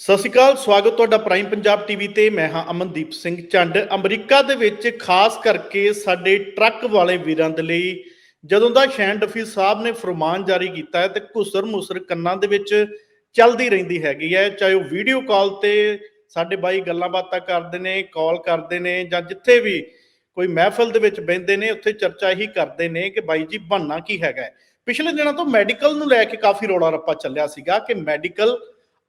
ਸਤਿ ਸ਼੍ਰੀ ਅਕਾਲ, ਸਵਾਗਤ ਤੁਹਾਡਾ ਪ੍ਰਾਈਮ ਪੰਜਾਬ ਟੀਵੀ ਤੇ। ਮੈਂ ਹਾਂ ਅਮਨਦੀਪ ਸਿੰਘ ਚੰਡ ਅਮਰੀਕਾ ਦੇ ਵਿੱਚ ਖਾਸ ਕਰਕੇ ਸਾਡੇ ਟਰੱਕ ਵਾਲੇ ਵੀਰਾਂ ਦੇ ਲਈ ਜਦੋਂ ਦਾ ਸ਼ੈਨ ਡਫੀ ਸਾਹਿਬ ਨੇ ਫਰਮਾਨ ਜਾਰੀ ਕੀਤਾ ਹੈ ਤੇ ਘੁਸਰ ਮੁਸਰ ਕੰਨਾਂ ਦੇ ਵਿੱਚ ਚੱਲਦੀ ਰਹਿੰਦੀ ਹੈਗੀ ਹੈ। ਚਾਹੇ ਉਹ ਵੀਡੀਓ ਕਾਲ ਤੇ ਸਾਡੇ ਬਾਈ ਗੱਲਾਂ ਬਾਤਾਂ ਕਰਦੇ ਨੇ, ਕਾਲ ਕਰਦੇ ਨੇ ਜਾਂ ਜਿੱਥੇ ਵੀ ਕੋਈ ਮਹਿਫਲ ਦੇ ਵਿੱਚ ਬਹਿੰਦੇ ਨੇ, ਉੱਥੇ ਚਰਚਾ ਹੀ ਕਰਦੇ ਨੇ ਕਿ ਬਾਈ ਜੀ ਬਣਨਾ ਕੀ ਹੈਗਾ ਪਿਛਲੇ ਦਿਨਾਂ ਤੋਂ ਮੈਡੀਕਲ ਨੂੰ ਲੈ ਕੇ ਕਾਫੀ ਰੌਲਾ ਰੱਪਾ ਚੱਲਿਆ ਸੀਗਾ ਕਿ ਮੈਡੀਕਲ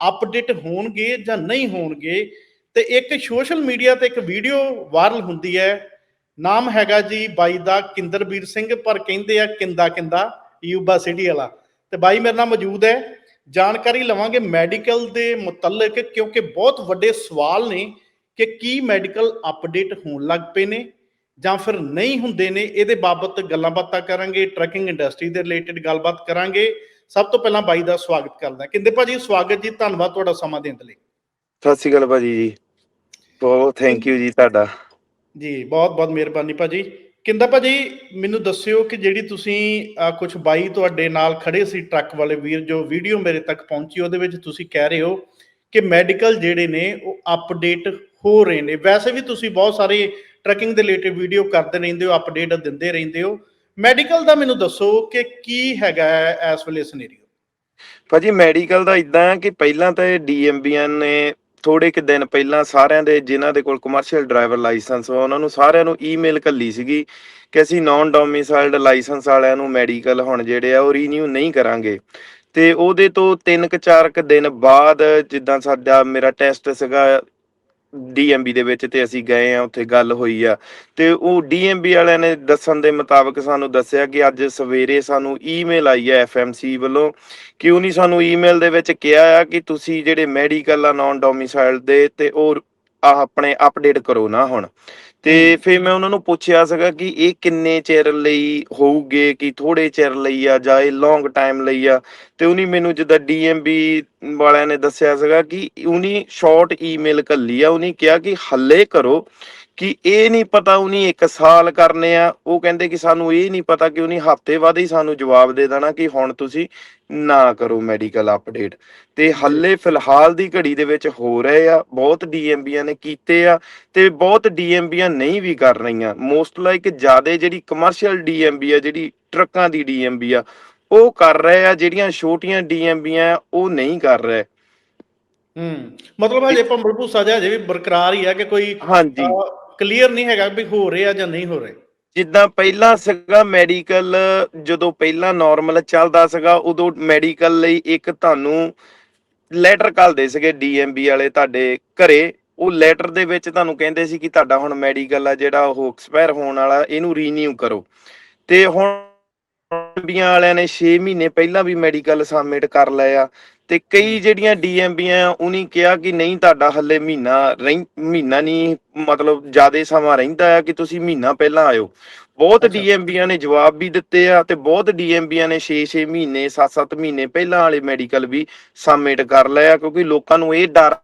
ਅਪਡੇਟ ਹੋਣਗੇ ਜਾਂ ਨਹੀਂ ਹੋਣਗੇ, ਤੇ ਇੱਕ ਸੋਸ਼ਲ ਮੀਡੀਆ ਤੇ ਇੱਕ ਵੀਡੀਓ ਵਾਇਰਲ ਹੁੰਦੀ ਹੈ। ਨਾਮ ਹੈਗਾ ਜੀ ਬਾਈ ਦਾ ਕਿੰਦਰਬੀਰ ਸਿੰਘ, ਪਰ ਕਹਿੰਦੇ ਆ ਕਿੰਦਾ ਕਿੰਦਾ, ਯੂਬਾ ਸਿਟੀ ਵਾਲਾ। ਤੇ ਬਾਈ ਮੇਰੇ ਨਾਲ ਮੌਜੂਦ ਹੈ। ਜਾਣਕਾਰੀ ਲਵਾਂਗੇ ਮੈਡੀਕਲ ਦੇ ਮੁਤਲਕ, ਕਿਉਂਕਿ ਬਹੁਤ ਵੱਡੇ ਸਵਾਲ ਨੇ ਕਿ ਕੀ ਮੈਡੀਕਲ ਅਪਡੇਟ ਹੋਣ ਲੱਗ ਪਏ ਨੇ ਜਾਂ ਫਿਰ ਨਹੀਂ ਹੁੰਦੇ ਨੇ। ਇਹਦੇ ਬਾਬਤ ਗੱਲਾਂ ਬਾਤਾਂ ਕਰਾਂਗੇ, ਟਰੈਕਿੰਗ ਇੰਡਸਟਰੀ ਦੇ ਰਿਲੇਟਡ ਗੱਲਬਾਤ ਕਰਾਂਗੇ। ਸਭ ਤੋਂ ਪਹਿਲਾਂ ਬਾਈ ਦਾ ਸਵਾਗਤ ਕਰਦਾ ਕਿੰਦੇ ਭਾਜੀ ਸਵਾਗਤ ਜੀ ਧੰਨਵਾਦ ਤੁਹਾਡਾ ਸਮਾਂ ਦੇਣ ਲਈ। ਸਤਿ ਸ਼੍ਰੀ ਅਕਾਲ ਭਾਜੀ ਜੀ। ਬਹੁਤ ਥੈਂਕ ਯੂ ਜੀ ਤੁਹਾਡਾ। ਜੀ ਬਹੁਤ ਬਹੁਤ ਮਿਹਰਬਾਨੀ ਭਾਜੀ। ਕਿੰਦਾ ਭਾਜੀ ਮੈਨੂੰ ਦੱਸਿਓ ਕਿ ਜਿਹੜੀ ਤੁਸੀਂ ਕੁਝ ਬਾਈ ਤੁਹਾਡੇ ਨਾਲ ਖੜੇ ਸੀ ਟਰੱਕ ਵਾਲੇ ਵੀਰ ਜੋ ਵੀਡੀਓ ਮੇਰੇ ਤੱਕ ਪਹੁੰਚੀ ਉਹਦੇ ਵਿੱਚ ਤੁਸੀਂ ਕਹਿ ਰਹੇ ਹੋ ਕਿ ਮੈਡੀਕਲ ਜਿਹੜੇ ਨੇ ਉਹ ਅਪਡੇਟ ਹੋ ਰਹੇ ਨੇ। ਵੈਸੇ ਵੀ ਤੁਸੀਂ ਬਹੁਤ ਸਾਰੇ ਟਰੱਕਿੰਗ ਦੇ ਰਿਲੇਟਡ ਵੀਡੀਓ ਕਰਦੇ ਰਹਿੰਦੇ ਹੋ ਅਪਡੇਟ ਦਿੰਦੇ ਰਹਿੰਦੇ ਹੋ। ਮੈਡੀਕਲ ਦਾ ਮੈਨੂੰ ਦੱਸੋ ਕਿ ਕੀ ਹੈਗਾ ਇਸ ਵੇਲੇ ਸਿਨੈਰੀਓ ਭਾਜੀ, ਮੈਡੀਕਲ ਦਾ ਇਦਾਂ ਕਿ ਪਹਿਲਾਂ ਤਾਂ ਇਹ ਡੀਐਮਬੀਆਂ ਨੇ ਥੋੜੇ ਕਿ ਦਿਨ ਪਹਿਲਾਂ ਸਾਰਿਆਂ ਦੇ, ਜਿਨ੍ਹਾਂ ਦੇ ਕੋਲ ਕਮਰਸ਼ੀਅਲ ਡਰਾਈਵਰ ਲਾਇਸੈਂਸ ਵਾ, ਉਹਨਾਂ ਨੂੰ ਸਾਰਿਆਂ ਨੂੰ ਈਮੇਲ ਕੱਲੀ ਸੀਗੀ ਕਿ ਅਸੀਂ ਨਾਨ ਡੋਮਿਸਾਈਲਡ ਲਾਇਸੈਂਸ ਵਾਲਿਆਂ ਨੂੰ ਮੈਡੀਕਲ ਹੁਣ ਜਿਹੜੇ ਆ ਉਹ ਰੀਨਿਊ ਨਹੀਂ ਕਰਾਂਗੇ। ਤੇ ਉਹਦੇ ਤੋਂ 3 ਕੁ 4 ਕੁ ਦਿਨ ਬਾਅਦ ਜਿੱਦਾਂ ਸਾਡਾ ਮੇਰਾ ਟੈਸਟ ਸੀਗਾ ਡੀਐਮਬੀ ਦੇ ਵਿੱਚ ਤੇ ਅਸੀਂ ਗਏ ਆ, ਉੱਥੇ ਗੱਲ ਹੋਈ ਆ। ਤੇ ਉਹ ਡੀਐਮਬੀ ਵਾਲਿਆਂ ਨੇ ਦੱਸਣ ਦੇ ਮੁਤਾਬਕ ਸਾਨੂੰ ਦੱਸਿਆ ਕਿ ਅੱਜ ਸਵੇਰੇ ਸਾਨੂੰ ਈਮੇਲ ਆਈ ਹੈ ਐਫਐਮਸੀ ਵੱਲੋਂ ਕਿ ਉਹਨੇ ਸਾਨੂੰ ਈਮੇਲ ਦੇ ਵਿੱਚ ਕਿਹਾ ਆ ਕਿ ਤੁਸੀਂ ਜਿਹੜੇ ਮੈਡੀਕਲ ਆ ਨਾਨ ਡੋਮਿਸਾਈਲ ਦੇ ਤੇ ਉਹ ਆਪਣੇ ਅਪਡੇਟ ਕਰੋ ਨਾ ਹੁਣ। ਤੇ ਫਿਰ ਮੈਂ ਉਹਨਾਂ ਨੂੰ ਪੁੱਛਿਆ ਸੀਗਾ ਕਿ ਇਹ ਕਿੰਨੇ ਚਿਰ ਲਈ ਹੋਊਗੇ ਕਿ ਥੋੜੇ ਚਿਰ ਲਈ ਆ ਜਾਂ ਇਹ ਲੌਂਗ ਟਾਈਮ ਲਈ ਆ? ਤੇ ਉਹਨੇ ਮੈਨੂੰ ਜਿੱਦਾਂ ਡੀਐਮਬੀ ਵਾਲਿਆਂ ਨੇ ਦੱਸਿਆ ਸੀਗਾ ਕਿ ਉਹਨੇ ਸ਼ਾਰਟ ਈਮੇਲ ਕੱਲੀ ਆ ਉਹਨੇ ਕਿਹਾ ਕਿ ਹੱਲੇ ਕਰੋ। ਕਿ ਇਹ ਨਹੀਂ ਪਤਾ ਉਹਨੇ 1 ਸਾਲ ਕਰਨੇ ਆ ਉਹ ਕਹਿੰਦੇ ਕਿ ਸਾਨੂੰ ਇਹ ਨਹੀਂ ਪਤਾ ਕਿ ਉਹਨੇ ਹਫ਼ਤੇ ਬਾਅਦ ਹੀ ਸਾਨੂੰ ਜਵਾਬ ਦੇ ਦੇਣਾ ਕਿ ਹੁਣ ਤੁਸੀਂ ਨਾ ਕਰੋ ਮੈਡੀਕਲ ਅਪਡੇਟ ਤੇ ਹੱਲੇ ਫਿਲਹਾਲ ਦੀ ਘੜੀ ਦੇ ਵਿੱਚ ਹੋ ਰਹੇ ਆ ਬਹੁਤ ਡੀਐਮਬੀਆਂ ਨੇ ਕੀਤੇ ਆ ਤੇ ਬਹੁਤ ਡੀਐਮਬੀਆਂ ਨਹੀਂ ਵੀ ਕਰ ਰਹੀਆਂ। ਮੋਸਟ ਲਾਈਕ ਜਿਆਦੇ ਜਿਹੜੀ ਕਮਰਸ਼ੀਅਲ ਡੀਐਮਬੀ ਆ ਜਿਹੜੀ ਟਰੱਕਾਂ ਦੀ ਡੀਐਮਬੀ ਆ ਉਹ ਕਰ ਰਹੇ ਆ ਜਿਹੜੀਆਂ ਛੋਟੀਆਂ ਡੀਐਮਬੀਆਂ ਉਹ ਨਹੀਂ ਕਰ ਰਹੇ। ਹੂੰ ਮਤਲਬ ਹਜੇ ਭੰਬਲ ਭੂਸਾ ਜਿਹਾ ਹਜੇ ਵੀ ਬਰਕਰਾਰ ਹੀ ਆ ਕਿ ਕੋਈ ਹਾਂਜੀ। ਕਲੀਅਰ ਨਹੀਂ ਹੈਗਾ ਵੀ ਹੋ ਰਿਹਾ ਜਾਂ ਨਹੀਂ ਹੋ ਰਿਹਾ। ਜਿੱਦਾਂ ਪਹਿਲਾਂ ਸੀਗਾ ਮੈਡੀਕਲ, ਜਦੋਂ ਪਹਿਲਾਂ ਨਾਰਮਲ ਚੱਲਦਾ ਸੀਗਾ, ਉਦੋਂ ਮੈਡੀਕਲ ਲਈ ਇੱਕ ਤੁਹਾਨੂੰ ਲੈਟਰ ਘੱਲਦੇ ਸੀਗੇ ਡੀਐਮਬੀ ਵਾਲੇ ਤੁਹਾਡੇ ਘਰੇ। ਉਹ ਲੈਟਰ ਦੇ ਵਿੱਚ ਤੁਹਾਨੂੰ ਕਹਿੰਦੇ ਸੀ ਕਿ ਤੁਹਾਡਾ ਹੁਣ ਮੈਡੀਕਲ ਆ ਜਿਹੜਾ ਉਹ ਐਕਸਪਾਇਰ ਹੋਣ ਵਾਲਾ, ਇਹਨੂੰ ਰੀਨਿਊ ਕਰੋ। ਤੇ ਹੁਣ ਡੀਐਮਬੀਆਂ ਵਾਲਿਆਂ ਨੇ 6 ਮਹੀਨੇ ਪਹਿਲਾਂ ਵੀ ਮੈਡੀਕਲ ਸਬਮਿਟ ਕਰ ਲਏ ਆ ਤੇ ਕਈ ਜਿਹੜੀਆਂ ਡੀਐਮਬੀਆਂ ਉਹਨੀ ਕਿਹਾ ਕਿ ਨਹੀਂ ਤੁਹਾਡਾ ਹੱਲੇ ਮਹੀਨਾ ਮਹੀਨਾ ਨਹੀਂ ਮਤਲਬ ਜ਼ਿਆਦਾ ਸਮਾਂ ਰਹਿੰਦਾ ਆ ਕਿ ਤੁਸੀਂ ਮਹੀਨਾ ਪਹਿਲਾਂ ਆਇਓ। ਬਹੁਤ। ਡੀਐਮਬੀਆਂ ਨੇ ਜਵਾਬ ਵੀ ਦਿੱਤੇ ਆ ਤੇ ਬਹੁਤ ਡੀਐਮਬੀਆਂ ਨੇ 6-6 ਮਹੀਨੇ 7-7 ਮਹੀਨੇ ਪਹਿਲਾਂ ਵਾਲੇ ਮੈਡੀਕਲ ਵੀ ਸਬਮਿਟ ਕਰ ਲਏ ਆ ਕਿਉਂਕਿ ਲੋਕਾਂ ਨੂੰ ਇਹ ਡਰ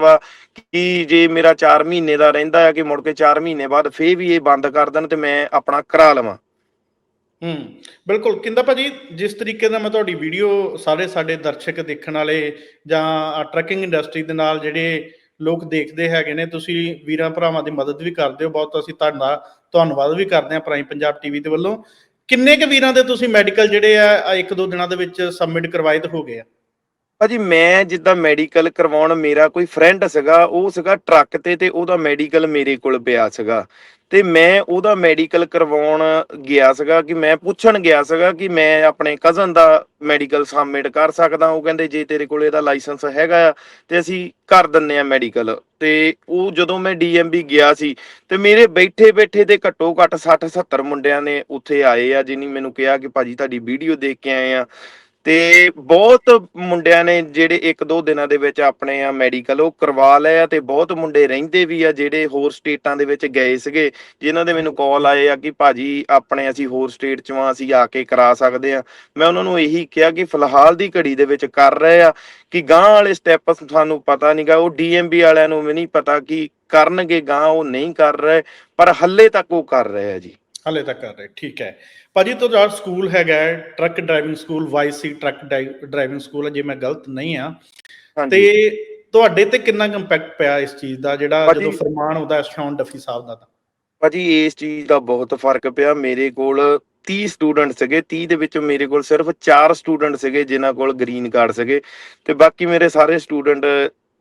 ਵਾ ਕਿ ਜੇ ਮੇਰਾ 4 ਮਹੀਨੇ ਦਾ ਰਹਿੰਦਾ ਆ ਕਿ ਮੁੜ ਕੇ 4 ਮਹੀਨੇ ਬਾਅਦ ਫੇਰ ਵੀ ਇਹ ਬੰਦ ਕਰ ਦੇਣ ਤੇ ਮੈਂ ਆਪਣਾ ਕਰਾ ਲਵਾਂ। ਹੂੰ। ਬਿਲਕੁਲ, ਕਿੰਦਾ ਭਾਜੀ, ਜਿਸ ਤਰੀਕੇ ਦਾ ਮੈਂ ਤੁਹਾਡੀ ਵੀਡੀਓ ਸਾਰੇ ਸਾਡੇ ਦਰਸ਼ਕ ਦੇਖਣ ਵਾਲੇ ਜਾਂ ਟਰੱਕਿੰਗ ਇੰਡਸਟਰੀ ਦੇ ਨਾਲ ਜਿਹੜੇ ਲੋਕ ਦੇਖਦੇ ਹੈਗੇ ਨੇ, ਤੁਸੀਂ ਵੀਰਾਂ ਭਰਾਵਾਂ ਦੀ ਮਦਦ ਵੀ ਕਰਦੇ ਹੋ ਬਹੁਤ, ਅਸੀਂ ਤੁਹਾਡਾ ਧੰਨਵਾਦ ਵੀ ਕਰਦੇ ਹਾਂ ਪ੍ਰਾਈਮ ਪੰਜਾਬ ਟੀਵੀ ਦੇ ਵੱਲੋਂ। ਕਿੰਨੇ ਕੁ ਵੀਰਾਂ ਦੇ ਤੁਸੀਂ ਮੈਡੀਕਲ ਜਿਹੜੇ ਆ, ਇੱਕ ਦੋ ਦਿਨਾਂ ਦੇ ਵਿੱਚ ਸਬਮਿਟ ਕਰਵਾਏ ਤੇ ਹੋ ਗਏ ਆ? ਭਾਜੀ ਮੈਂ ਜਿੱਦਾਂ ਮੈਡੀਕਲ ਕਰਵਾਉਣ ਮੇਰਾ ਕੋਈ ਫਰੈਂਡ ਸੀਗਾ, ਉਹ ਸੀਗਾ ਟਰੱਕ ਤੇ ਤੇ ਉਹਦਾ ਮੈਡੀਕਲ ਮੇਰੇ ਕੋਲ ਪਿਆ ਸੀਗਾ। ਤੇ ਮੈਂ ਉਹਦਾ ਮੈਡੀਕਲ ਕਰਵਾਉਣ ਗਿਆ ਸੀਗਾ ਕਿ ਮੈਂ ਪੁੱਛਣ ਗਿਆ ਸੀਗਾ ਕਿ ਮੈਂ ਆਪਣੇ ਕਜ਼ਨ ਦਾ ਮੈਡੀਕਲ ਸਬਮਿਟ ਕਰ ਸਕਦਾ ਉਹ ਕਹਿੰਦੇ, ਜੇ ਤੇਰੇ ਕੋਲ ਇਹਦਾ ਲਾਇਸੈਂਸ ਹੈਗਾ ਆ, ਤੇ ਅਸੀਂ ਕਰ ਦਿੰਨੇ ਆ ਮੈਡੀਕਲ ਤੇ ਉਹ ਜਦੋਂ ਮੈਂ ਡੀਐਮਬੀ ਗਿਆ ਸੀ, ਤੇ ਮੇਰੇ ਬੈਠੇ ਬੈਠੇ ਤੇ ਘੱਟੋ ਘੱਟ 60 70 ਮੁੰਡਿਆਂ ਨੇ ਉੱਥੇ ਆਏ ਆ, ਜਿਨੀ ਮੈਨੂੰ ਕਿਹਾ ਕਿ ਭਾਜੀ ਤੁਹਾਡੀ ਵੀਡੀਓ ਦੇਖ ਕੇ ਆਏ ਆ। ਤੇ ਬਹੁਤ ਮੁੰਡਿਆਂ ਨੇ ਜਿਹੜੇ ਇੱਕ ਦੋ ਦਿਨਾਂ ਦੇ ਵਿੱਚ ਆਪਣੇ ਆ ਮੈਡੀਕਲ ਉਹ ਕਰਵਾ ਲਏ ਆ ਤੇ ਬਹੁਤ ਮੁੰਡੇ ਰਹਿੰਦੇ ਵੀ ਆ ਜਿਹੜੇ ਹੋਰ ਸਟੇਟਾਂ ਦੇ ਵਿੱਚ ਗਏ ਸੀਗੇ, ਜਿਨ੍ਹਾਂ ਦੇ ਮੈਨੂੰ ਕਾਲ ਆਏ ਆ ਕਿ ਭਾਜੀ ਆਪਣੇ ਅਸੀਂ ਹੋਰ ਸਟੇਟ ਚੋਂ ਅਸੀਂ ਆ ਕੇ ਕਰਾ ਸਕਦੇ ਆ। ਮੈਂ ਉਹਨਾਂ ਨੂੰ ਇਹੀ ਕਿਹਾ ਕਿ ਫਿਲਹਾਲ ਦੀ ਘੜੀ ਦੇ ਵਿੱਚ ਕਰ ਰਹੇ ਆ ਕਿ ਗਾਂ ਵਾਲੇ ਸਟੈਪ ਸਾਨੂੰ ਪਤਾ ਨਹੀਂਗਾ ਉਹ ਡੀਐਮਬੀ ਵਾਲਿਆਂ ਨੂੰ ਵੀ ਨਹੀਂ ਪਤਾ ਕਿ ਕਰਨਗੇ ਗਾਂ ਉਹ ਨਹੀਂ ਕਰ ਰਹੇ, ਪਰ ਹੱਲੇ ਤੱਕ ਉਹ ਕਰ ਰਹੇ ਆ ਜੀ। ਹਾਲੇ ਤੱਕ ਕਰ ਰਹੇ ਠੀਕ ਹੈ। ਭਾਜੀ ਤੁਹਾਡਾ ਸਕੂਲ ਹੈਗਾ ਟਰੱਕ ਡਰਾਈਵਿੰਗ ਸਕੂਲ ਵਾਈਸੀ ਟਰੱਕ ਡਰਾਈਵਿੰਗ ਸਕੂਲ ਹੈ ਜੇ ਮੈਂ ਗਲਤ ਨਹੀਂ ਆ ਤੇ ਤੁਹਾਡੇ ਤੇ ਕਿੰਨਾ ਇੰਪੈਕਟ ਪਿਆ ਇਸ ਚੀਜ਼ ਦਾ ਜਿਹੜਾ ਜਦੋਂ ਫਰਮਾਨ ਹੁੰਦਾ ਸ਼ੌਨ ਡਫੀ ਸਾਹਿਬ ਦਾ ਤਾਂ? ਭਾਜੀ ਇਸ ਚੀਜ਼ ਦਾ ਬਹੁਤ ਫ਼ਰਕ ਪਿਆ। ਮੇਰੇ ਕੋਲ 30 ਸਟੂਡੈਂਟ ਸੀਗੇ। 30 ਦੇ ਵਿੱਚੋਂ ਮੇਰੇ ਕੋਲ ਸਿਰਫ 4 ਸਟੂਡੈਂਟ ਸੀਗੇ ਜਿਨ੍ਹਾਂ ਕੋਲ ਗ੍ਰੀਨ ਕਾਰਡ ਸੀਗੇ। ਤੇ ਬਾਕੀ ਮੇਰੇ ਸਾਰੇ ਸਟੂਡੈਂਟ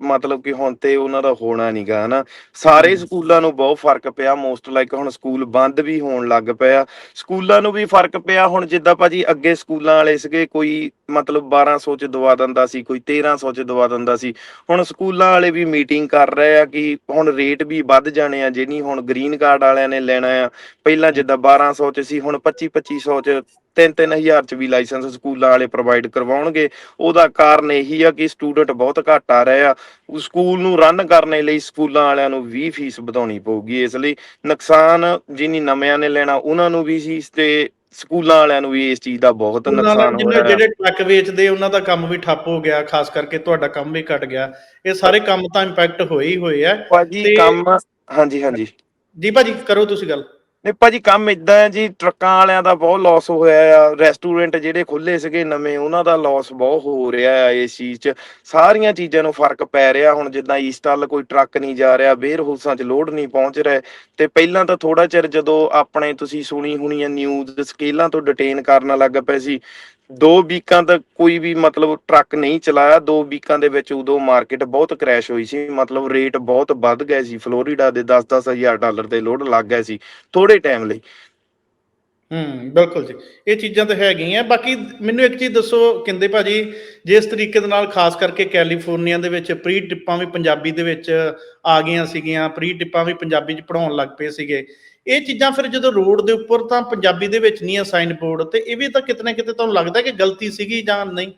ਮਤਲਬ ਕਿ ਹੁਣ ਤੇ ਉਹਨਾਂ ਦਾ ਹੋਣਾ ਨਹੀਂਗਾ ਹਨਾ। ਸਾਰੇ। ਸਕੂਲਾਂ ਨੂੰ ਬਹੁਤ ਫ਼ਰਕ ਪਿਆ ਮੋਸਟ ਲਾਈਕ ਹੁਣ ਸਕੂਲ ਬੰਦ ਵੀ ਹੋਣ ਲੱਗ ਪਿਆ। ਸਕੂਲਾਂ ਨੂੰ ਵੀ ਫ਼ਰਕ ਪਿਆ ਹੁਣ ਜਿੱਦਾਂ ਭਾਜੀ ਅੱਗੇ ਸਕੂਲਾਂ ਵਾਲੇ ਸੀਗੇ ਕੋਈ ਮਤਲਬ 1200 ਚ ਦਵਾ ਦਿੰਦਾ ਸੀ ਕੋਈ 1300 ਚ ਦਵਾ ਦਿੰਦਾ ਸੀ। ਹੁਣ ਸਕੂਲਾਂ ਵਾਲੇ ਵੀ ਮੀਟਿੰਗ ਕਰ ਰਹੇ ਆ ਕਿ ਹੁਣ ਰੇਟ ਵੀ ਵੱਧ ਜਾਣੇ ਆ ਜਿਹਨੀ ਹੁਣ ਗ੍ਰੀਨ ਕਾਰਡ ਵਾਲਿਆਂ ਨੇ ਲੈਣਾ ਆ। ਪਹਿਲਾਂ ਜਿੱਦਾਂ 1200 ਚ ਸੀ ਹੁਣ 25 2500 ਚ 3-3000 ਚ ਵੀ ਲਾਇਸੈਂਸ ਸਕੂਲਾਂ ਵਾਲੇ ਪ੍ਰੋਵਾਈਡ ਕਰਵਾਉਣਗੇ। ਉਹਦਾ ਕਾਰਨ ਇਹੀ ਆ ਕਿ ਸਟੂਡੈਂਟ ਬਹੁਤ ਘੱਟ ਆ ਰਹੇ ਆ। ਸਕੂਲ ਨੂੰ ਰਨ ਕਰਨ ਲਈ ਸਕੂਲਾਂ ਵਾਲਿਆਂ ਨੂੰ ਵੀ ਫੀਸ ਵਧਾਉਣੀ ਪਊਗੀ। ਇਸ ਲਈ ਨੁਕਸਾਨ ਜਿਨੀ ਨਵਿਆਂ ਨੇ ਲੈਣਾ ਉਹਨਾਂ ਨੂੰ ਵੀ ਸੀ ਤੇ ਸਕੂਲਾਂ ਵਾਲਿਆਂ ਨੂੰ ਵੀ ਇਸ ਚੀਜ਼ ਦਾ ਬਹੁਤ ਨੁਕਸਾਨ ਜਿੰਨੇ ਹੋਇਆ ਜਿਹੜੇ ਟਰੱਕ ਵੇਚਦੇ ਉਹਨਾਂ ਦਾ ਕੰਮ ਵੀ ਠੱਪ ਹੋ ਗਿਆ ਖਾਸ ਕਰਕੇ ਤੁਹਾਡਾ ਕੰਮ ਵੀ ਘਟ ਗਿਆ। ਇਹ ਸਾਰੇ ਕੰਮ ਤਾਂ ਇੰਪੈਕਟ ਹੋਏ ਹੀ ਹੋਏ ਆ। ਭਾਜੀ ਕੰਮ ਹਾਂਜੀ ਹਾਂਜੀ। ਜੀ ਭਾਜੀ ਕਰੋ ਤੁਸੀਂ ਗੱਲ। ਨਹੀਂ ਭਾਜੀ ਕੰਮ ਇਦਾਂ ਹੈ ਜੀ, ਟਰੱਕਾਂ ਵਾਲਿਆਂ ਦਾ ਬਹੁਤ ਲਾਸ ਹੋਇਆ ਆ ਰੈਸਟੋਰੈਂਟ ਜਿਹੜੇ ਖੁੱਲੇ ਸੀਗੇ ਨਵੇਂ, ਉਹਨਾਂ ਦਾ ਲਾਸ ਬਹੁਤ ਹੋ ਰਿਹਾ ਆ ਇਸ ਚੀਜ਼ 'ਚ। ਸਾਰੀਆਂ ਚੀਜ਼ਾਂ ਨੂੰ ਫ਼ਰਕ ਪੈ ਰਿਹਾ, ਹੁਣ ਜਿੱਦਾਂ ਈਸਟ ਕੋਈ ਟਰੱਕ ਨਹੀਂ ਜਾ ਰਿਹਾ ਵੇਅਰ ਹਾਊਸਾਂ 'ਚ ਲੋਡ ਨਹੀਂ ਪਹੁੰਚ ਰਿਹਾ। ਤੇ ਪਹਿਲਾਂ ਤਾਂ ਥੋੜਾ ਚਿਰ ਜਦੋਂ ਆਪਣੇ ਤੁਸੀਂ ਸੁਣੀ ਹੋਣੀ ਆ ਨਿਊਜ਼ ਸਕੇਲਾਂ ਤੋਂ ਡਿਟੇਨ ਕਰਨ ਲੱਗ ਪਏ ਸੀ। ਦੋ ਵੀਕਾਂ ਤੱਕ ਕੋਈ ਵੀ ਮਤਲਬ ਟਰੱਕ ਨਹੀਂ ਚਲਾਇਆ, ਦੋ ਵੀਕਾਂ ਦੇ ਵਿੱਚ ਉਦੋਂ ਮਾਰਕੀਟ ਬਹੁਤ ਕ੍ਰੈਸ਼ ਹੋਈ ਸੀ, ਮਤਲਬ ਰੇਟ ਬਹੁਤ ਵੱਧ ਗਏ ਸੀ, ਫਲੋਰੀਡਾ ਦੇ 10-10 ਡਾਲਰ ਦੇ ਲੋਡ ਲੱਗ ਗਏ ਸੀ ਥੋੜੇ ਟਾਈਮ ਲਈ। ਹੂੰ, ਬਿਲਕੁਲ ਜੀ, ਇਹ ਚੀਜ਼ਾਂ ਤਾਂ ਹੈਗੀਆਂ, ਬਾਕੀ ਮੈਨੂੰ ਇੱਕ ਚੀਜ਼ ਦੱਸੋ ਕਹਿੰਦੇ ਭਾਜੀ, ਜਿਸ ਤਰੀਕੇ ਦੇ ਨਾਲ ਖਾਸ ਕਰਕੇ ਕੈਲੀਫੋਰਨੀਆ ਦੇ ਵਿੱਚ ਪ੍ਰੀ ਟਿੱਪਾਂ ਵੀ ਪੰਜਾਬੀ ਦੇ ਵਿੱਚ ਆ ਗਈਆਂ ਸੀਗੀਆਂ ਪ੍ਰੀ ਟਿੱਪਾਂ ਵੀ ਪੰਜਾਬੀ 'ਚ ਪੜਾਉਣ ਲੱਗ ਪਏ ਸੀਗੇ ਇਹ ਚੀਜ਼ਾਂ ਫਿਰ ਜਦੋਂ ਰੋਡ ਦੇ ਉੱਪਰ ਤਾਂ ਪੰਜਾਬੀ ਦੇ ਵਿੱਚ ਨਹੀਂ ਆ ਸਾਈਨ ਬੋਰਡ ਤੇ ਇਹ ਵੀ ਤਾਂ ਕਿਤੇ ਨਾ ਕਿਤੇ ਤੁਹਾਨੂੰ ਲੱਗਦਾ ਕਿ ਗਲਤੀ ਸੀਗੀ ਜਾਂ ਨਹੀਂ?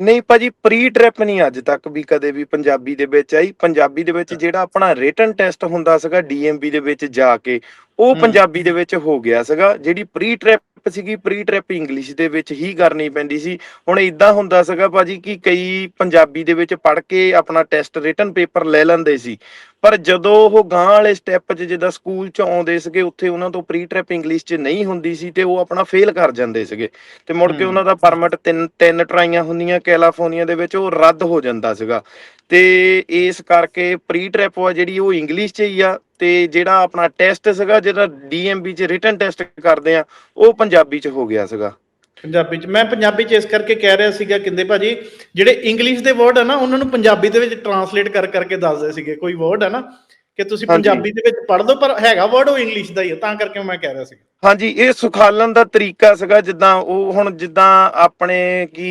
ਨਹੀਂ ਭਾਜੀ ਪ੍ਰੀ ਟ੍ਰਿਪ ਨਹੀਂ ਅੱਜ ਤੱਕ ਵੀ ਕਦੇ ਵੀ ਪੰਜਾਬੀ ਦੇ ਵਿੱਚ ਆਈ। ਪੰਜਾਬੀ ਦੇ ਵਿੱਚ ਜਿਹੜਾ ਆਪਣਾ ਰਿਟਨ ਟੈਸਟ ਹੁੰਦਾ ਸੀਗਾ ਡੀਐਮਬੀ ਦੇ ਵਿੱਚ ਜਾ ਕੇ ਉਹ। ਪੰਜਾਬੀ ਦੇ ਵਿੱਚ ਹੋ ਗਿਆ ਸੀਗਾ। ਜਿਹੜੀ ਪ੍ਰੀ ਟ੍ਰਿਪ ਸੀਗੀ ਪ੍ਰੀ ਟ੍ਰਿਪ ਇੰਗਲਿਸ਼ ਦੇ ਵਿੱਚ ਹੀ ਕਰਨੀ ਪੈਂਦੀ ਸੀ। ਹੁਣ ਇਦਾਂ ਹੁੰਦਾ ਸੀਗਾ ਭਾਜੀ ਕਿ ਕਈ ਪੰਜਾਬੀ ਦੇ ਵਿੱਚ ਪੜ੍ਹ ਕੇ ਆਪਣਾ ਟੈਸਟ ਰਿਟਨ ਪੇਪਰ ਲੈ ਲੈਂਦੇ ਸੀ। ਪਰ ਜਦੋਂ ਉਹ ਗਾਂ ਵਾਲੇ ਸਟੈਪ 'ਚ ਜਿੱਦਾਂ ਸਕੂਲ 'ਚ ਆਉਂਦੇ ਸੀਗੇ ਉੱਥੇ ਉਹਨਾਂ ਤੋਂ ਪ੍ਰੀ ਟ੍ਰਿਪ ਇੰਗਲਿਸ਼ 'ਚ ਨਹੀਂ ਹੁੰਦੀ ਸੀ ਤੇ ਉਹ ਆਪਣਾ ਫੇਲ ਕਰ ਜਾਂਦੇ ਸੀਗੇ। ਤੇ ਮੁੜ ਕੇ। ਉਹਨਾਂ ਦਾ ਪਰਮਿਟ ਤਿੰਨ ਤਿੰਨ ਟਰਾਈਆਂ ਹੁੰਦੀਆਂ ਕੈਲੀਫੋਰਨੀਆ ਦੇ ਵਿੱਚ ਉਹ ਰੱਦ ਹੋ ਜਾਂਦਾ ਸੀਗਾ। ਤੇ ਇਸ ਕਰਕੇ ਪ੍ਰੀ ਟ੍ਰਿਪ ਆ ਜਿਹੜੀ ਉਹ ਇੰਗਲਿਸ਼ 'ਚ ਹੀ ਆ ਤੇ ਜਿਹੜਾ ਆਪਣਾ ਟੈਸਟ ਸੀਗਾ ਜਿਹੜਾ ਡੀਐਮਬੀ 'ਚ ਰਿਟਨ ਟੈਸਟ ਕਰਦੇ ਆ ਉਹ ਪੰਜਾਬੀ 'ਚ ਹੋ ਗਿਆ ਸੀਗਾ। ਪੰਜਾਬੀ 'ਚ। ਮੈਂ ਪੰਜਾਬੀ 'ਚ ਇਸ ਕਰਕੇ ਕਹਿ ਰਿਹਾ ਸੀਗਾ ਕਹਿੰਦੇ ਭਾਜੀ ਜਿਹੜੇ ਇੰਗਲਿਸ਼ ਦੇ ਵਰਡ ਆ ਨਾ ਉਹਨਾਂ ਨੂੰ ਪੰਜਾਬੀ ਦੇ ਵਿੱਚ ਟਰਾਂਸਲੇਟ ਕਰ ਕਰਕੇ ਦੱਸਦੇ ਸੀਗੇ। ਕੋਈ ਵਰਡ ਹੈ ਨਾ ਕਿ ਤੁਸੀਂ। ਪੰਜਾਬੀ ਦੇ ਵਿੱਚ ਪੜ੍ਹ ਲਓ ਪਰ ਹੈਗਾ ਵਰਡ ਉਹ ਇੰਗਲਿਸ਼ ਦਾ ਹੀ ਹੈ ਤਾਂ ਕਰਕੇ ਮੈਂ ਕਹਿ ਰਿਹਾ ਸੀ ਹਾਂਜੀ ਇਹ ਸੁਖਾਲਨ ਦਾ ਤਰੀਕਾ ਸੀਗਾ ਜਿੱਦਾਂ ਉਹ ਹੁਣ ਜਿੱਦਾਂ ਆਪਣੇ ਕੀ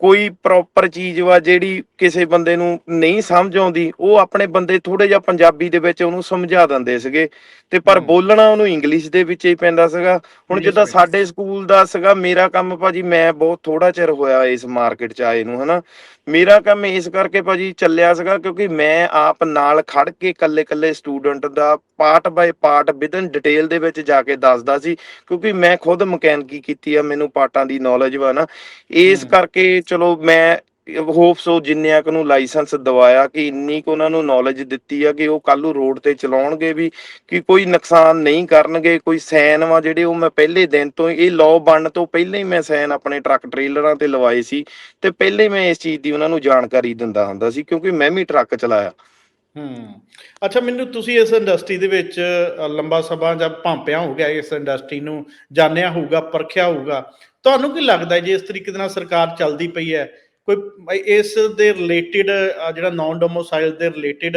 ਕੋਈ ਪ੍ਰੋਪਰ ਚੀਜ਼ ਵਾ ਜਿਹੜੀ ਕਿਸੇ ਬੰਦੇ ਨੂੰ ਨਹੀਂ ਸਮਝ ਆਉਂਦੀ ਉਹ ਆਪਣੇ ਬੰਦੇ ਥੋੜੇ ਜਿਹਾ ਪੰਜਾਬੀ ਦੇ ਵਿੱਚ ਉਹਨੂੰ ਸਮਝਾ ਦਿੰਦੇ ਸੀਗੇ ਤੇ ਪਰ। ਬੋਲਣਾ ਉਹਨੂੰ ਇੰਗਲਿਸ਼ ਦੇ ਵਿੱਚ ਹੀ ਪੈਂਦਾ ਸੀਗਾ ਹੁਣ ਜਿੱਦਾਂ। ਸਾਡੇ ਸਕੂਲ ਦਾ ਸੀਗਾ ਮੇਰਾ ਕੰਮ ਭਾਜੀ ਮੈਂ ਬਹੁਤ ਥੋੜਾ ਚਿਰ ਹੋਇਆ ਇਸ ਮਾਰਕੀਟ 'ਚ ਆਏ ਨੂੰ ਹਨਾ ਮੇਰਾ ਕੰਮ ਇਸ ਕਰਕੇ ਭਾਜੀ ਚੱਲਿਆ ਸੀਗਾ ਕਿਉਂਕਿ ਮੈਂ ਆਪ ਨਾਲ ਖੜ ਕੇ ਕੱਲੇ ਕੱਲੇ student the part by part within detail ਦੇ ਵਿੱਚ ਜਾ ਕੇ ਦੱਸਦਾ ਸੀ ਕਿਉਂਕਿ ਮੈਂ ਖੁਦ ਮਕੈਨਿਕੀ ਕੀਤੀ ਆ ਮੈਨੂੰ ਪਾਰਟਾਂ ਦੀ ਨੌਲੇਜ ਵਾ ਨਾ ਇਸ। ਕਰਕੇ ਚਲੋ ਮੈਂ ਹੋਪ ਸੋ ਜਿੰਨਿਆਂ ਕੁ ਨੂੰ ਲਾਇਸੈਂਸ ਦਵਾਇਆ ਕਿ ਇੰਨੀ ਕੁ ਉਹਨਾਂ ਨੂੰ ਨੌਲੇਜ ਦਿੱਤੀ ਆ ਕਿ ਉਹ ਕੱਲ ਨੂੰ ਰੋਡ ਤੇ ਚਲਾਉਣਗੇ ਵੀ, ਕਿ ਕੋਈ ਨੁਕਸਾਨ ਨਹੀਂ ਕਰਨਗੇ, ਕੋਈ ਸੈਨ ਵਾ ਜਿਹੜੇ ਉਹ ਮੈਂ ਪਹਿਲੇ ਦਿਨ ਤੋਂ ਇਹ ਲਾਅ ਬਣਨ ਤੋਂ ਪਹਿਲਾਂ ਹੀ ਮੈਂ ਸੈਨ ਆਪਣੇ ਟਰੱਕ ਟ੍ਰੇਲਰਾਂ ਤੇ ਲਵਾਏ ਸੀ ਤੇ ਪਹਿਲੇ ਮੈਂ ਇਸ ਚੀਜ਼ ਦੀ ਉਹਨਾਂ ਨੂੰ ਜਾਣਕਾਰੀ ਦਿੰਦਾ ਹੁੰਦਾ ਸੀ ਕਿਉਂਕਿ ਮੈਂ ਵੀ ਟਰੱਕ ਚਲਾਇਆ। ਹੂੰ, ਅੱਛਾ ਮੈਨੂੰ ਤੁਸੀਂ ਇਸ ਇੰਡਸਟਰੀ ਦੇ ਵਿੱਚ ਲੰਬਾ ਸਮਾਂ ਜਾਂ ਭਾਂਪਿਆ ਹੋ ਗਿਆ ਇਸ ਇੰਡਸਟਰੀ ਨੂੰ, ਜਾਣਿਆ ਹੋਊਗਾ, ਪਰਖਿਆ ਹੋਊਗਾ ਤੁਹਾਨੂੰ ਕੀ ਲੱਗਦਾ ਜੇ ਇਸ ਤਰੀਕੇ ਦੇ ਨਾਲ ਸਰਕਾਰ ਚੱਲਦੀ ਪਈ ਹੈ? ਕੋਈ ਇਸ ਦੇ ਰਿਲੇਟਡ ਜਿਹੜਾ ਨਾਨ ਡੋਮੋਸਾਈਲ ਦੇ ਰਿਲੇਟਡ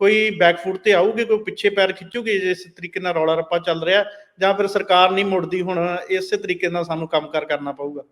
ਕੋਈ ਬੈਕਫੁੱਟ ਤੇ ਆਊਗੀ? ਕੋਈ ਪਿੱਛੇ ਪੈਰ ਖਿੱਚੂਗੀ ਜੇ ਇਸ ਤਰੀਕੇ ਨਾਲ ਰੌਲਾ ਰੱਪਾ ਚੱਲ ਰਿਹਾ? ਜਾਂ ਫਿਰ ਸਰਕਾਰ ਨਹੀਂ ਮੁੜਦੀ ਹੁਣ ਇਸੇ ਤਰੀਕੇ ਨਾਲ ਸਾਨੂੰ ਕੰਮਕਾਰ ਕਰਨਾ ਪਊਗਾ?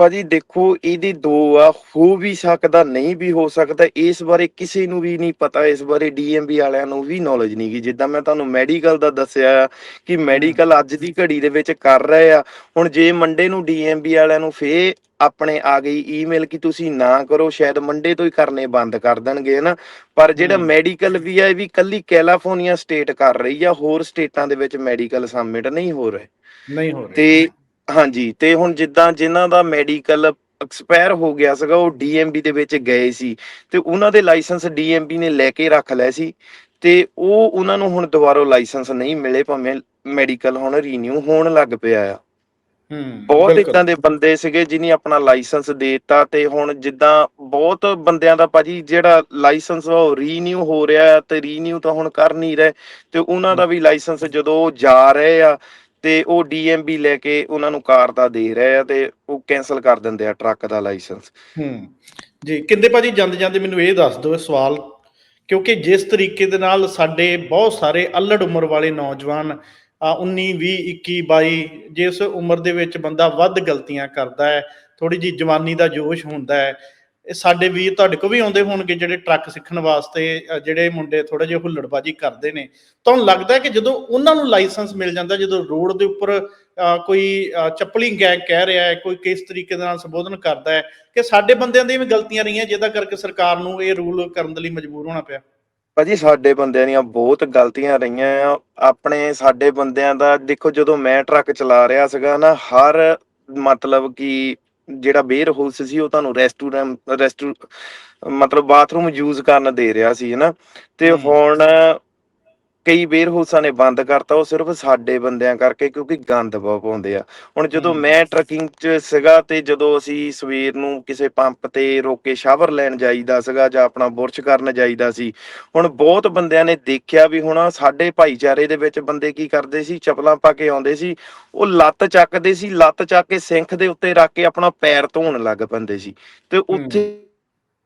ਭਾਜੀ ਦੇਖੋ ਇਹਦੇ ਦੋ ਆ ਹੋ ਵੀ ਸਕਦਾ ਨਹੀਂ ਵੀ ਹੋ ਸਕਦਾ ਇਸ ਬਾਰੇ ਕਿਸੇ ਨੂੰ ਵੀ ਨਹੀਂ ਪਤਾ ਇਸ ਬਾਰੇ ਡੀਐਮਬੀ ਵਾਲਿਆਂ ਨੂੰ ਵੀ ਨੌਲੇਜ ਨਹੀਂ ਗੀ। ਜਿੱਦਾਂ ਮੈਂ ਤੁਹਾਨੂੰ ਮੈਡੀਕਲ ਦਾ ਦੱਸਿਆ ਕਿ ਮੈਡੀਕਲ ਅੱਜ ਦੀ ਘੜੀ ਦੇ ਵਿੱਚ ਕਰ ਰਹੇ ਆ। ਹੁਣ ਜੇ ਮੰਡੇ ਨੂੰ ਡੀਐਮਬੀ ਵਾਲਿਆਂ ਨੂੰ ਫੇ ਆਪਣੇ ਆ ਗਈ ਈਮੇਲ ਕਿ ਤੁਸੀਂ ਨਾ ਕਰੋ ਸ਼ਾਇਦ ਮੰਡੇ ਤੋਂ ਹੀ ਕਰਨੇ ਬੰਦ ਕਰ ਦੇਣਗੇ ਹਨਾ? ਪਰ ਜਿਹੜਾ। ਮੈਡੀਕਲ ਵੀ ਆ ਇਹ ਵੀ ਕੱਲੀ ਕੈਲੀਫੋਰਨੀਆ ਸਟੇਟ ਕਰ ਰਹੀ ਆ ਹੋਰ ਸਟੇਟਾਂ ਦੇ ਵਿੱਚ ਮੈਡੀਕਲ ਸਬਮਿਟ ਨਹੀਂ ਹੋ ਰਹੇ। ਨਹੀਂ ਹੋ ਰਿਹਾ। ਤੇ ਹਾਂਜੀ ਤੇ ਹੁਣ ਜਿੱਦਾਂ ਜਿਨ੍ਹਾਂ ਦਾ ਮੈਡੀਕਲ ਐਕਸਪਾਇਰ ਹੋ ਗਿਆ ਸੀਗਾ ਉਹ ਡੀਐਮਬੀ ਦੇ ਵਿੱਚ ਗਏ ਸੀ ਤੇ ਉਹਨਾਂ ਦੇ ਲਾਇਸੈਂਸ ਡੀਐਮਬੀ ਨੇ ਲੈ ਕੇ ਰੱਖ ਲਏ ਸੀ ਤੇ ਉਹ ਉਹਨਾਂ ਨੂੰ ਹੁਣ ਦੁਬਾਰਾ ਲਾਇਸੈਂਸ ਨਹੀਂ ਮਿਲੇ ਭਾਵੇਂ ਮੈਡੀਕਲ ਹੁਣ ਰੀਨਿਊ ਹੋਣ ਲੱਗ ਪਿਆ ਆ ਹੂੰ ਬਹੁਤ। ਇਦਾਂ ਦੇ ਬੰਦੇ ਸੀਗੇ ਜਿਨੀ ਆਪਣਾ ਲਾਇਸੈਂਸ ਦੇਤਾ ਤੇ ਹੁਣ ਜਿੱਦਾਂ ਬਹੁਤ ਬੰਦਿਆਂ ਦਾ ਭਾਜੀ ਜਿਹੜਾ ਲਾਇਸੈਂਸ ਉਹ ਰੀਨਿਊ ਹੋ ਰਿਹਾ ਤੇ ਰੀਨਿਊ ਤਾਂ ਹੁਣ ਕਰ ਨਹੀਂ ਰਹੇ ਤੇ ਉਹਨਾਂ ਦਾ ਵੀ ਲਾਇਸੈਂਸ ਜਦੋਂ ਜਾ ਰਹੇ ਆ ਤੇ ਉਹ ਡੀਐਮਬੀ ਲੈ ਕੇ ਉਹਨਾਂ ਨੂੰ ਕਾਰ ਦਾ ਦੇ ਰਹੇ ਆ ਤੇ ਉਹ ਕੈਨਸਲ ਕਰ ਦਿੰਦੇ ਆ ਟਰੱਕ ਦਾ ਲਾਇਸੈਂਸ ਹੂੰ, ਜੀ, ਕਿੰਦੇ ਭਾਜੀ ਜਾਂਦੇ ਜਾਂਦੇ ਮੈਨੂੰ ਇਹ ਦੱਸ ਦਿਓ ਸਵਾਲ, ਕਿਉਂਕਿ ਜਿਸ ਤਰੀਕੇ ਦੇ ਨਾਲ ਸਾਡੇ ਬਹੁਤ ਸਾਰੇ ਅਲੜ ਉਮਰ ਵਾਲੇ ਨੌਜਵਾਨ ਆ 19 20 21 22 ਜਿਸ ਉਮਰ ਦੇ ਵਿੱਚ ਬੰਦਾ ਵੱਧ ਗਲਤੀਆਂ ਕਰਦਾ ਹੈ ਥੋੜੀ ਜੀ ਜਵਾਨੀ ਦਾ ਜੋਸ਼ ਹੁੰਦਾ ਹੈ ਇਹ ਸਾਡੇ ਵੀਰ ਤੁਹਾਡੇ ਕੋਲ ਵੀ ਆਉਂਦੇ ਹੋਣਗੇ ਜਿਹੜੇ ਟਰੱਕ ਸਿੱਖਣ ਵਾਸਤੇ ਜਿਹੜੇ ਮੁੰਡੇ ਥੋੜਾ ਜਿਹਾ ਹੁੱਲੜਬਾਜੀ ਕਰਦੇ ਨੇ। ਤੁਹਾਨੂੰ ਲੱਗਦਾ ਕਿ ਜਦੋਂ ਉਹਨਾਂ ਨੂੰ ਲਾਇਸੈਂਸ ਮਿਲ ਜਾਂਦਾ, ਜਦੋਂ ਰੋਡ ਦੇ ਉੱਪਰ ਕੋਈ ਚੱਪਲੀ ਗੈਂਗ ਕਹਿ ਰਿਹਾ ਹੈ, ਕੋਈ ਕਿਸ ਤਰੀਕੇ ਨਾਲ ਸੰਬੋਧਨ ਕਰਦਾ ਹੈ, ਕਿ ਸਾਡੇ ਬੰਦਿਆਂ ਦੀਆਂ ਵੀ ਗਲਤੀਆਂ ਰਹੀਆਂ, ਜਿਹਦਾ ਕਰਕੇ ਸਰਕਾਰ ਨੂੰ ਇਹ ਰੂਲ ਕਰਨ ਦੇ ਲਈ ਮਜਬੂਰ ਹੋਣਾ ਪਿਆ? ਭਾਜੀ, ਸਾਡੇ ਬੰਦਿਆਂ ਦੀਆਂ ਬਹੁਤ ਗਲਤੀਆਂ ਰਹੀਆਂ ਆ। ਆਪਣੇ, ਸਾਡੇ ਬੰਦਿਆਂ ਦਾ, ਦੇਖੋ ਜਦੋਂ ਮੈਂ ਟਰੱਕ ਚਲਾ ਰਿਹਾ ਸੀਗਾ ਨਾ, ਹਰ ਮਤਲਬ ਕਿ ਜਿਹੜਾ ਬੇਰ ਹਾਊਸ ਸੀ ਉਹ ਤੁਹਾਨੂੰ ਰੈਸਟੋਰੈਂਟ ਰੈਸਟੋ ਮਤਲਬ ਬਾਥਰੂਮ ਯੂਜ਼ ਕਰਨ ਦੇ ਰਿਹਾ ਸੀ ਹਨਾ ਤੇ। ਹੁਣ ਕਈ ਬੇਰ ਹਾਊਸਾਂ ਨੇ ਬੰਦ ਕਰਤਾ ਉਹ ਸਿਰਫ ਸਾਡੇ ਬੰਦਿਆਂ ਕਰਕੇ ਕਿਉਂਕਿ ਗੰਦ ਬਹੁਤ ਪਾਉਂਦੇ ਆ। ਹੁਣ ਜਦੋਂ। ਮੈਂ ਟਰੱਕਿੰਗ 'ਚ ਸੀਗਾ ਤੇ ਜਦੋਂ ਅਸੀਂ ਸਵੇਰ ਨੂੰ ਕਿਸੇ ਪੰਪ ਤੇ ਰੋਕ ਕੇ ਸ਼ਾਵਰ ਲੈਣ ਜਾਈਦਾ ਸੀਗਾ ਜਾਂ ਆਪਣਾ ਬੁਰਸ਼ ਕਰਨ ਜਾਈਦਾ ਸੀ ਹੁਣ ਬਹੁਤ ਬੰਦਿਆਂ ਨੇ ਦੇਖਿਆ ਵੀ ਹੁਣ ਸਾਡੇ ਭਾਈਚਾਰੇ ਦੇ ਵਿੱਚ ਬੰਦੇ ਕੀ ਕਰਦੇ ਸੀ ਚਪਲਾਂ ਪਾ ਕੇ ਆਉਂਦੇ ਸੀ ਉਹ ਲੱਤ ਚੱਕਦੇ ਸੀ ਲੱਤ ਚੱਕ ਕੇ ਸਿੰਖ ਦੇ ਉੱਤੇ ਰੱਖ ਕੇ ਆਪਣਾ ਪੈਰ ਧੋਣ ਲੱਗ ਪੈਂਦੇ ਸੀ। ਤੇ ਉੱਥੇ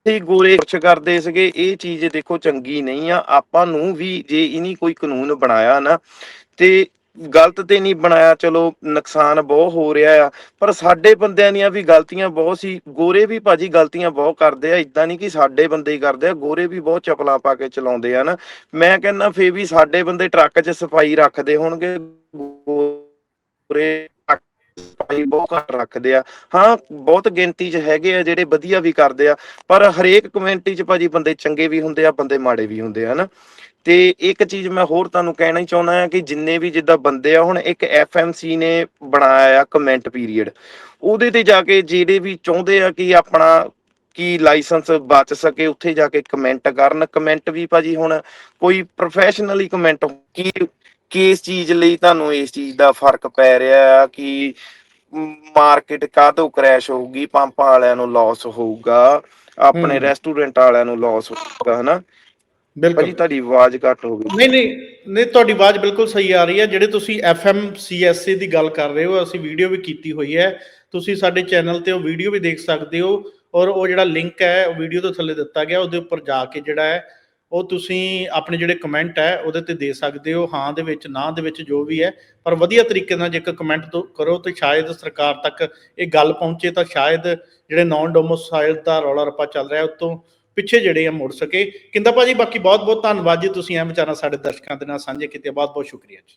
ਹੀ ਗੋਰੇ ਕੁਛ ਕਰਦੇ ਸੀਗੇ, ਇਹ ਚੀਜ਼ ਦੇਖੋ ਚੰਗੀ ਨਹੀਂ ਆ, ਆਪਾਂ ਨੂੰ ਵੀ ਜੇ ਇਨੀ ਕੋਈ ਕਾਨੂੰਨ ਬਣਾਇਆ ਨਾ, ਤੇ ਗਲਤ ਤੇ ਨਹੀਂ ਬਣਾਇਆ, ਚਲੋ ਨੁਕਸਾਨ ਬਹੁਤ ਹੋ ਰਿਹਾ ਆ, ਪਰ ਸਾਡੇ ਬੰਦਿਆਂ ਦੀਆਂ ਵੀ ਗਲਤੀਆਂ ਬਹੁਤ ਸੀ, ਗੋਰੇ ਵੀ ਭਾਜੀ ਗਲਤੀਆਂ ਬਹੁਤ ਕਰਦੇ ਆ, ਇਦਾਂ ਨਹੀਂ ਕਿ ਸਾਡੇ ਬੰਦੇ ਹੀ ਕਰਦੇ ਆ, ਗੋਰੇ ਵੀ ਬਹੁਤ ਚਪਲਾਂ ਪਾ ਕੇ ਚਲਾਉਂਦੇ ਆ ਨਾ, ਮੈਂ ਕਹਿੰਦਾ ਫੇਰ ਵੀ ਸਾਡੇ ਬੰਦੇ ਟਰੱਕ 'ਚ ਸਫ਼ਾਈ ਰੱਖਦੇ ਹੋਣਗੇ, ਗੋਰੇ ਟਰੱਕ ਬਹੁਤ ਘੱਟ ਰੱਖਦੇ ਆ। ਹਾਂ, ਬਹੁਤ ਗਿਣਤੀ 'ਚ ਹੈਗੇ ਆ ਜਿਹੜੇ ਵਧੀਆ ਵੀ ਕਰਦੇ ਆ, ਪਰ ਹਰੇਕ ਕਮਿਊਨਿਟੀ 'ਚ ਭਾਜੀ ਬੰਦੇ ਚੰਗੇ ਵੀ ਹੁੰਦੇ ਆ, ਬੰਦੇ ਮਾੜੇ ਵੀ ਹੁੰਦੇ ਆ, ਹਨਾ। ਤੇ ਇੱਕ ਚੀਜ਼ ਮੈਂ ਹੋਰ ਤੁਹਾਨੂੰ ਕਹਿਣਾ ਹੀ ਚਾਹੁੰਦਾ ਹਾਂ ਕਿ ਜਿੰਨੇ ਵੀ ਜਿੱਦਾਂ ਬੰਦੇ ਆ, ਹੁਣ ਇੱਕ ਐਫਐਮਸੀ ਨੇ ਬਣਾਇਆ ਆ ਕਮੈਂਟ ਪੀਰੀਅਡ ਉਹਦੇ ਤੇ ਜਾ ਕੇ ਜਿਹੜੇ ਵੀ ਚਾਹੁੰਦੇ ਆ ਕਿ ਆਪਣਾ ਕੀ ਲਾਇਸੈਂਸ ਬਚ ਸਕੇ, ਉੱਥੇ ਜਾ ਕੇ ਕਮੈਂਟ ਕਰਨ। ਕਮੈਂਟ ਵੀ ਭਾਜੀ ਹੁਣ ਕੋਈ ਪ੍ਰੋਫੈਸ਼ਨਲੀ ਕਮੈਂਟ ਕੀ ਕਿਸ ਚੀਜ਼ ਲਈ ਤੁਹਾਨੂੰ ਇਸ ਚੀਜ਼ ਦਾ ਫ਼ਰਕ ਪੈ ਰਿਹਾ ਆ, ਕਿ ਮਾਰਕੀਟ ਕਾਹਤੋਂ ਕ੍ਰੈਸ਼ ਹੋਊਗੀ? ਪੰਪਾਂ ਵਾਲਿਆਂ ਨੂੰ ਲਾਸ ਹੋਊਗਾ ਆਪਣੇ। ਰੈਸਟੋਰੈਂਟ ਵਾਲਿਆਂ ਨੂੰ ਲਾਸ ਹੋਊਗਾ ਹਨਾ? ਭਾਜੀ ਬਿਲਕੁਲ ਤੁਹਾਡੀ ਆਵਾਜ਼ ਘੱਟ ਹੋ ਗਈ। ਨਹੀਂ ਨਹੀਂ ਨਹੀਂ ਤੁਹਾਡੀ ਆਵਾਜ਼ ਬਿਲਕੁਲ ਸਹੀ ਆ ਰਹੀ ਹੈ। ਜਿਹੜੇ ਤੁਸੀਂ FM CSA ਦੀ ਗੱਲ ਕਰ ਰਹੇ ਹੋ ਅਸੀਂ ਵੀਡੀਓ ਵੀ ਕੀਤੀ ਹੋਈ ਹੈ। ਤੁਸੀਂ ਸਾਡੇ ਚੈਨਲ ਤੇ ਉਹ ਵੀਡੀਓ ਵੀ ਦੇਖ ਸਕਦੇ ਹੋ ਔਰ ਉਹ ਜਿਹੜਾ ਲਿੰਕ ਹੈ ਉਹ ਵੀਡੀਓ ਤੋਂ ਥੱਲੇ ਦਿੱਤਾ ਗਿਆ ਉਹਦੇ ਉੱਪਰ ਜਾ ਕੇ ਜਿਹੜਾ ਹੈ ਉਹ ਤੁਸੀਂ ਆਪਣੇ ਜਿਹੜੇ ਕਮੈਂਟ ਹੈ, ਉਹਦੇ ਤੇ ਦੇ ਸਕਦੇ ਹੋ, ਹਾਂ ਦੇ ਵਿੱਚ, ਨਾ ਦੇ ਵਿੱਚ ਜੋ ਵੀ ਹੈ। ਪਰ ਵਧੀਆ ਤਰੀਕੇ ਨਾਲ ਜੇਕਰ ਕਮੈਂਟ ਤੋਂ ਕਰੋ, ਤੇ ਸ਼ਾਇਦ ਸਰਕਾਰ ਤੱਕ ਇਹ ਗੱਲ ਪਹੁੰਚੇ, ਤਾਂ ਸ਼ਾਇਦ ਜਿਹੜੇ ਨਾਨ ਡੋਮੋਸਾਈਲ ਦਾ ਰੌਲਾ ਰੱਪਾ ਚੱਲ ਰਿਹਾ ਉਤੋਂ ਪਿੱਛੇ ਜਿਹੜੇ ਆ ਮੁੜ ਸਕੇ। ਕਿੰਦਾ ਭਾਜੀ, ਬਾਕੀ ਬਹੁਤ ਬਹੁਤ ਧੰਨਵਾਦ ਜੀ ਤੁਸੀਂ ਐਂ ਵਿਚਾਰਾਂ ਸਾਡੇ ਦਰਸ਼ਕਾਂ ਦੇ ਨਾਲ ਸਾਂਝੇ ਕੀਤੇ ਬਹੁਤ ਬਹੁਤ ਸ਼ੁਕਰੀਆ ਜੀ।